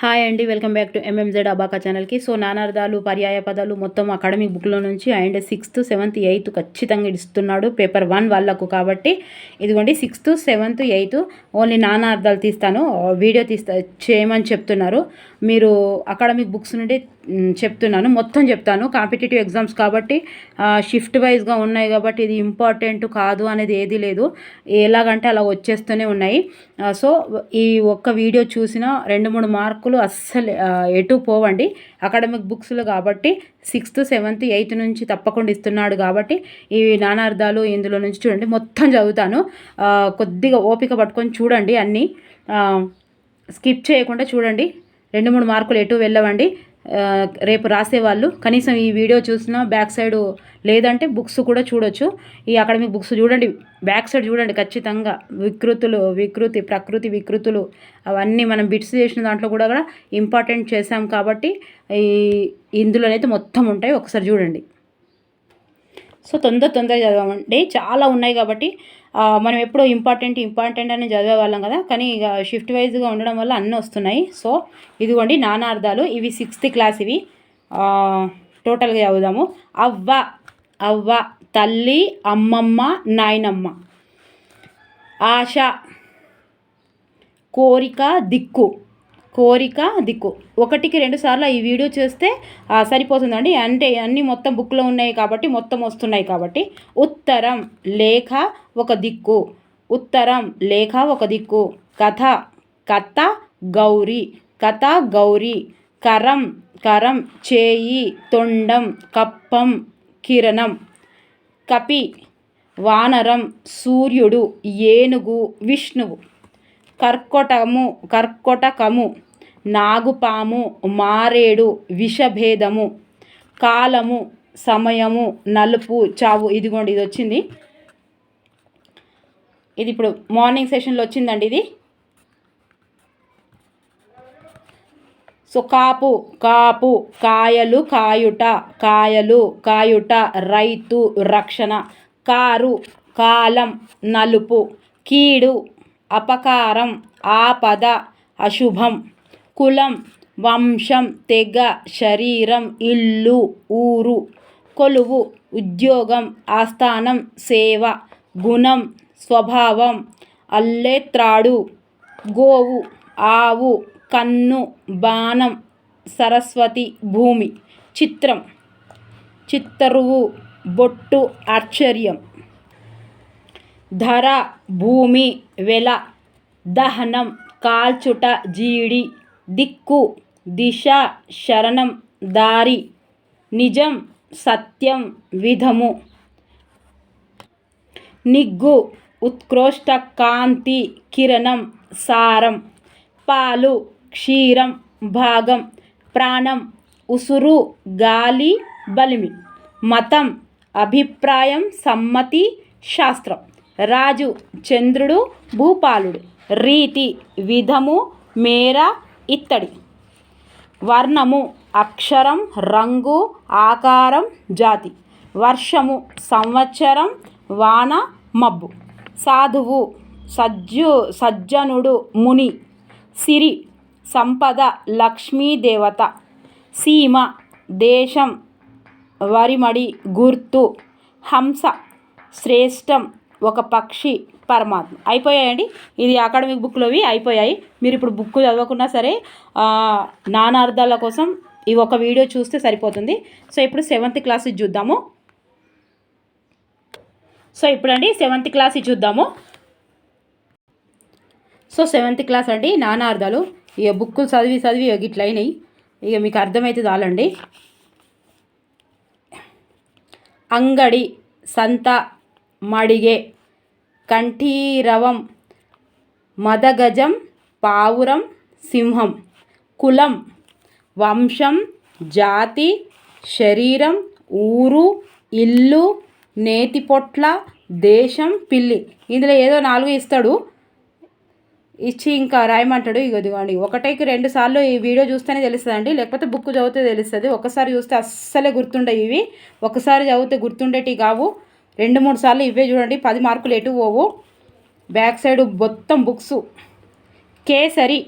Hi అండి welcome back to MMZ అబాకా ఛానల్కి. సో నానార్థాలు పర్యాయ పదాలు మొత్తం అకాడమిక్ బుక్లో నుంచి అండ్ సిక్స్త్ సెవెంత్ ఎయిత్ ఖచ్చితంగా ఇస్తున్నాడు పేపర్ వన్ వాళ్ళకు కాబట్టి. ఇదిగోండి సిక్స్త్ సెవెంత్ ఎయిత్ ఓన్లీ నానార్థాలు తీస్తాను. వీడియో తీస్తా చేయమని చెప్తున్నారు. మీరు అకాడమిక్ బుక్స్ నుండి చెప్తున్నాను. మొత్తం చెప్తాను. కాంపిటేటివ్ ఎగ్జామ్స్ కాబట్టి షిఫ్ట్ వైజ్గా ఉన్నాయి కాబట్టి ఇది ఇంపార్టెంట్ కాదు అనేది ఏది లేదు. ఎలాగంటే అలా వచ్చేస్తూనే ఉన్నాయి. సో ఈ ఒక్క వీడియో చూసిన రెండు మూడు మార్కులు అస్సలు ఎటు పోవండి. అకాడమిక్ బుక్స్లు కాబట్టి సిక్స్త్ సెవెంత్ ఎయిత్ నుంచి తప్పకుండా ఇస్తున్నాడు కాబట్టి ఈ నానార్థాలు ఇందులో నుంచి చూడండి. మొత్తం చదువుతాను. కొద్దిగా ఓపిక పట్టుకొని చూడండి అన్నీ. స్కిప్ చేయకుండా చూడండి. రెండు మూడు మార్కులు ఎటు వెళ్ళవండి. రేపు రాసేవాళ్ళు. కనీసం ఈ వీడియో చూసినా బ్యాక్ సైడ్ లేదంటే బుక్స్ కూడా చూడొచ్చు. ఈ అకాడమిక్ బుక్స్ చూడండి. బ్యాక్ సైడ్ చూడండి ఖచ్చితంగా. వికృతులు వికృతి ప్రకృతి వికృతులు. అవన్నీ మనం బిట్స్ చేసిన దాంట్లో కూడా కూడా ఇంపార్టెంట్ చేసాం కాబట్టి ఈ ఇందులోనైతే మొత్తం ఉంటాయి. ఒకసారి చూడండి. సో తొందర తొందరగా చదవమండి చాలా ఉన్నాయి కాబట్టి మనం ఎప్పుడో ఇంపార్టెంట్ ఇంపార్టెంట్ అని చదివే వాళ్ళం కదా కానీ ఇక షిఫ్ట్ వైజ్గా ఉండడం వల్ల అన్నీ వస్తున్నాయి. సో ఇదిగోండి నానార్థాలు ఇవి సిక్స్త్ క్లాస్ ఇవి. టోటల్గా చదువుదాము. అవ్వ అవ్వ తల్లి అమ్మమ్మ నాయనమ్మ. ఆశ కోరిక దిక్కు. కోరిక దిక్కు. ఒకటికి రెండు సార్లు ఈ వీడియో చేస్తే సరిపోతుందండి. అంటే అన్నీ మొత్తం బుక్లో ఉన్నాయి కాబట్టి మొత్తం వస్తున్నాయి కాబట్టి. ఉత్తరం లేఖ ఒక దిక్కు. ఉత్తరం లేఖ ఒక దిక్కు. కథ కథ గౌరీ. కథ గౌరీ. కరం కరం చేయి తొండం కప్పం కిరణం. కపి వానరం సూర్యుడు ఏనుగు విష్ణువు. కర్కొటము కర్కొటకము. నాగుపాము మారేడు విషభేదము కాలము సమయము నలుపు చావు. ఇదిగోండి ఇది వచ్చింది. ఇది ఇప్పుడు మార్నింగ్ సెషన్లో వచ్చిందండి ఇది. సో కాపు కాపు కాయలు కాయుట కాయలు కాయుట రైతు రక్షణ కారు కాలం నలుపు కీడు అపకారం ఆపద అశుభం. కులం వంశం తెగ శరీరం ఇల్లు ఊరు కొలువు ఉద్యోగం ఆస్థానం సేవ గుణం స్వభావం అల్లేత్రాడు గోవు ఆవు కన్ను బాణం సరస్వతి భూమి చిత్రం చిత్తరువు బొట్టు ఆశ్చర్యం. ధర భూమి వెల దహనం కాల్చుట జీడి దిక్కు దిశ శరణం దారి నిజం సత్యం విధము. నిగ్గు ఉత్కృష్ట కాంతి కిరణం సారం. పాలు క్షీరం భాగం. ప్రాణం ఉసురు గాలి బలిమి. మతం అభిప్రాయం సమ్మతి శాస్త్రం. రాజు చంద్రుడు భూపాలుడు. రీతి విధము మేర ఇత్తడి. వర్ణము అక్షరం రంగు ఆకారం జాతి. వర్షము సంవత్సరం వాన మబ్బు. సాధువు సజ్జు సజ్జనుడు ముని. సిరి సంపద లక్ష్మీదేవత సీమ దేశం వరిమడి గుర్తు. హంస శ్రేష్టం ఒక పక్షి. పరమాత్మ. అయిపోయాయండి? ఇది అకాడమిక్ బుక్లోవి అయిపోయాయి. మీరు ఇప్పుడు బుక్ చదవకున్నా సరే నానార్థాల కోసం ఈ ఒక వీడియో చూస్తే సరిపోతుంది. సో ఇప్పుడు సెవెంత్ క్లాస్ ఇది చూద్దాము. సో ఇప్పుడండి సెవెంత్ క్లాస్ ఇది చూద్దాము. సో సెవెంత్ క్లాస్ అండి నానార్థాలు ఇక బుక్కులు చదివి చదివి ఇట్లా అయినాయి. ఇక మీకు అర్థమైతే చాలండి. అంగడి సంత మడిగే కంఠీరవం మదగజం పావురం సింహం కులం వంశం జాతి శరీరం ఊరు ఇల్లు నేతిపొట్ల దేశం పిల్లి. ఇందులో ఏదో నాలుగు ఇస్తాడు. ఇచ్చి ఇంకా రాయమంటాడు. ఇక ఇదిగోండి. ఒకటికి రెండు సార్లు ఈ వీడియో చూస్తేనే తెలుస్తుందండి. లేకపోతే బుక్ చదివితే తెలుస్తుంది. ఒకసారి చూస్తే అస్సలే గుర్తుండవు ఇవి. ఒకసారి చదివితే గుర్తుండేటివి కావు. రెండు మూడు సార్లు ఇవే చూడండి. పది మార్కులు ఎటు పోవు. బ్యాక్ సైడ్ మొత్తం బుక్స్. కేసరి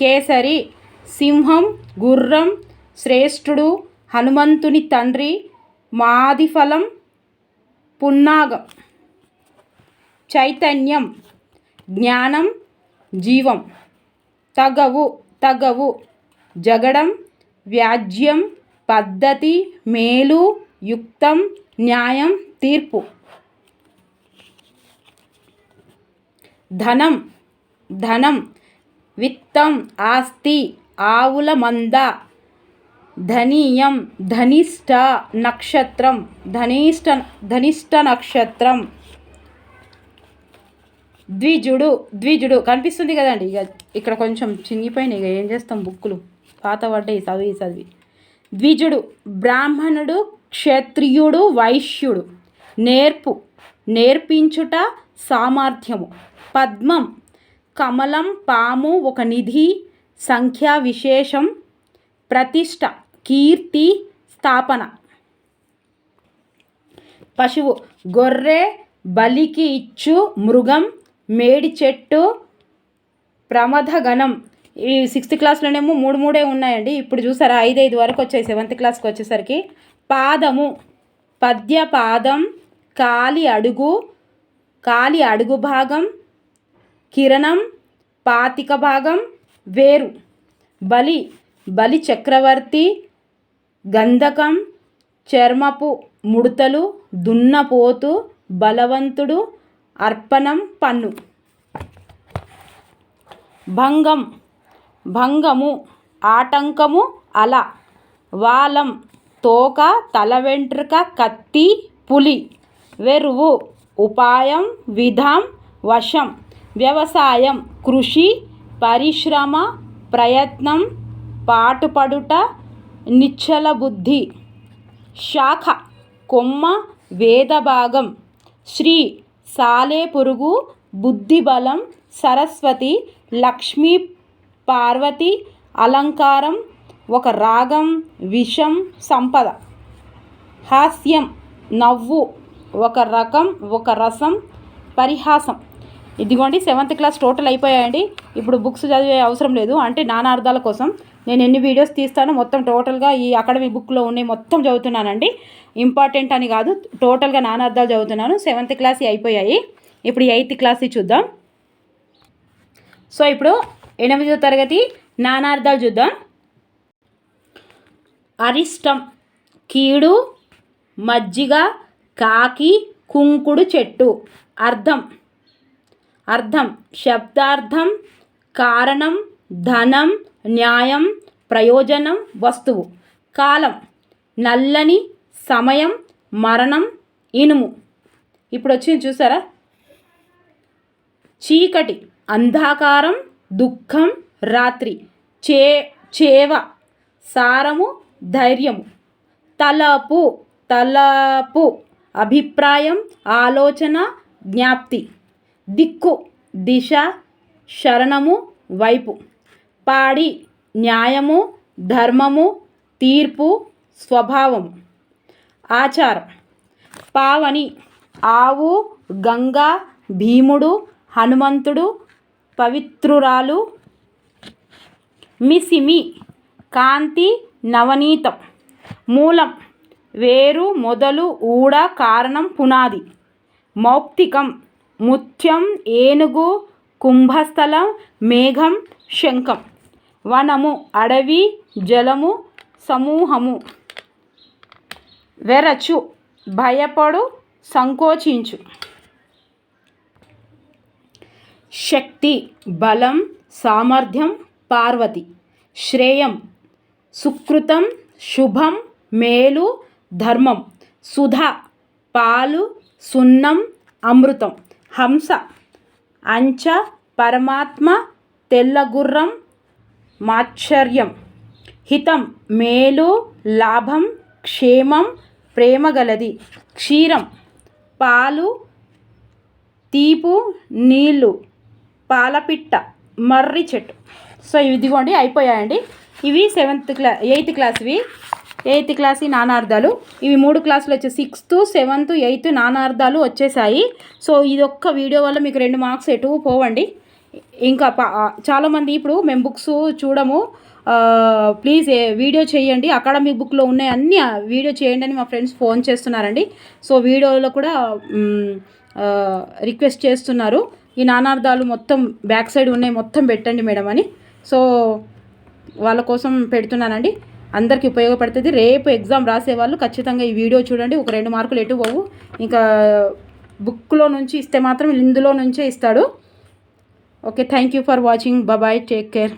కేసరి సింహం గుర్రం శ్రేష్ఠుడు హనుమంతుని తండ్రి మాదిఫలం పున్నాగం. చైతన్యం జ్ఞానం జీవం. తగవు తగవు. జగడం వ్యాజ్యం పద్ధతి మేలు యుక్తం న్యాయం తీర్పు. ధనం ధనం విత్తం ఆస్తి ఆవుల మంద ధనీయం ధనిష్ట నక్షత్రం ధనిష్ట ధనిష్ట నక్షత్రం. ద్విజుడు ద్విజుడు కనిపిస్తుంది కదండి. ఇక ఇక్కడ కొంచెం చినిగిపోయినాయి. ఇక ఏం చేస్తాం బుక్కులు? పాత పడ్డాయి చదివి చదివి. ద్విజుడు బ్రాహ్మణుడు క్షత్రియుడు వైశ్యుడు. నేర్పు నేర్పించుట సామర్థ్యము. పద్మం కమలం పాము ఒక నిధి సంఖ్యా విశేషం ప్రతిష్ట కీర్తి స్థాపన. పశువు గొర్రె బలికి ఇచ్చు మృగం మేడి చెట్టు ప్రమథగణం ఈ సిక్స్త్ క్లాస్లోనేమో మూడు మూడే ఉన్నాయండి. ఇప్పుడు చూసారా ఐదు ఐదు వరకు వచ్చాయి సెవెంత్ క్లాస్కి వచ్చేసరికి. పాదము పద్య పాదం కాలి అడుగు కాలి అడుగు భాగం కిరణం పాతిక భాగం వేరు. బలి బలి చక్రవర్తి గంధకం చర్మపు ముడతలు దున్నపోతు బలవంతుడు అర్పణం పన్ను. భంగం భంగము ఆటంకము అల. వాలం తోక తల వెంట్రుక కత్తి పులి. వెరువు ఉపాయం విధం వశం వ్యవసాయం కృషి పరిశ్రమ ప్రయత్నం పాటుపడుట నిశ్చల బుద్ధి. శాఖ కొమ్మ వేదభాగం శ్రీ సాలెపురుగు బుద్ధిబలం సరస్వతి లక్ష్మీ పార్వతి అలంకారం ఒక రాగం విషం సంపద. హాస్యం నవ్వు. ఒక రకం ఒక రసం పరిహాసం. ఇదిగోండి సెవెంత్ క్లాస్ టోటల్ అయిపోయాయండి. ఇప్పుడు బుక్స్ చదివే అవసరం లేదు. అంటే నానార్థాల కోసం నేను ఎన్ని వీడియోస్ తీస్తానో మొత్తం టోటల్గా ఈ అకాడమిక్ బుక్లో ఉన్నాయి మొత్తం చదువుతున్నానండి. ఇంపార్టెంట్ అని కాదు టోటల్గా నానార్థాలు చదువుతున్నాను. సెవెంత్ క్లాస్ అయిపోయాయి. ఇప్పుడు ఎయిత్ క్లాస్ చూద్దాం. సో ఇప్పుడు ఎనిమిదో తరగతి నానార్థాలు చూద్దాం. అరిష్టం కీడు మజ్జిగ కాకి కుంకుడు చెట్టు. అర్థం. అర్థం. శబ్దార్థం కారణం ధనం న్యాయం ప్రయోజనం వస్తువు. కాలం. నల్లని సమయం మరణం ఇనుము. ఇప్పుడు వచ్చింది చూసారా? చీకటి అంధాకారం దుఃఖం రాత్రి. చే చేవ. సారము ధైర్యము. తలపు తలపు. అభిప్రాయం ఆలోచన జ్ఞాప్తి. దిక్కు దిశ శరణము వైపు. పాడి న్యాయము ధర్మము తీర్పు స్వభావము ఆచారం. పావని ఆవు గంగా భీముడు హనుమంతుడు పవిత్రురాలు. మిసిమి కాంతి నవనీతం. మూలం. వేరు మొదలు ఊడ కారణం పునాది. మౌక్తికం ముత్యం ఏనుగు కుంభస్థలం మేఘం శంఖం. వనము అడవి జలము సమూహము. వెరచు భయపడు సంకోచించు. శక్తి బలం సామర్థ్యం పార్వతి. శ్రేయం సుకృతం శుభం మేలు ధర్మం. సుధ పాలు సున్నం అమృతం. హంస అంచ పరమాత్మ తెల్లగుర్రం మాశ్చర్యం హితం మేలు లాభం క్షేమం ప్రేమగలది. క్షీరం పాలు తీపు నీళ్ళు పాలపిట్ట మర్రి చెట్టు. సో ఇదిగోండి అయిపోయాయండి. ఇవి సెవెంత్ క్లా ఎయిత్ క్లాస్వి ఎయిత్ క్లాస్ నానార్థాలు ఇవి మూడు క్లాసులు వచ్చే సిక్స్త్ సెవెంత్ ఎయిత్ నానార్థాలు వచ్చేసాయి. సో ఇది ఒక్క వీడియో వల్ల మీకు రెండు మార్క్స్ ఎటు పోవండి. ఇంకా చాలామంది ఇప్పుడు మేము బుక్స్ చూడము. ప్లీజ్ వీడియో చేయండి. అకాడమిక్ బుక్లో ఉన్నాయి అన్నీ వీడియో చేయండి అని మా ఫ్రెండ్స్ ఫోన్ చేస్తున్నారండి. సో వీడియోలో కూడా రిక్వెస్ట్ చేస్తున్నారు. ఈ నానార్థాలు మొత్తం బ్యాక్ సైడ్ ఉన్నాయి మొత్తం పెట్టండి మేడం అని. సో వాళ్ళ కోసం పెడుతున్నానండి. అందరికీ ఉపయోగపడుతుంది. రేపు ఎగ్జామ్ రాసే వాళ్ళు ఖచ్చితంగా ఈ వీడియో చూడండి. ఒక రెండు మార్కులు ఎటు పోవు. ఇంకా బుక్లో నుంచి ఇస్తే మాత్రం ఇందులో నుంచే ఇస్తాడు. Okay thank you for watching. Bye take care.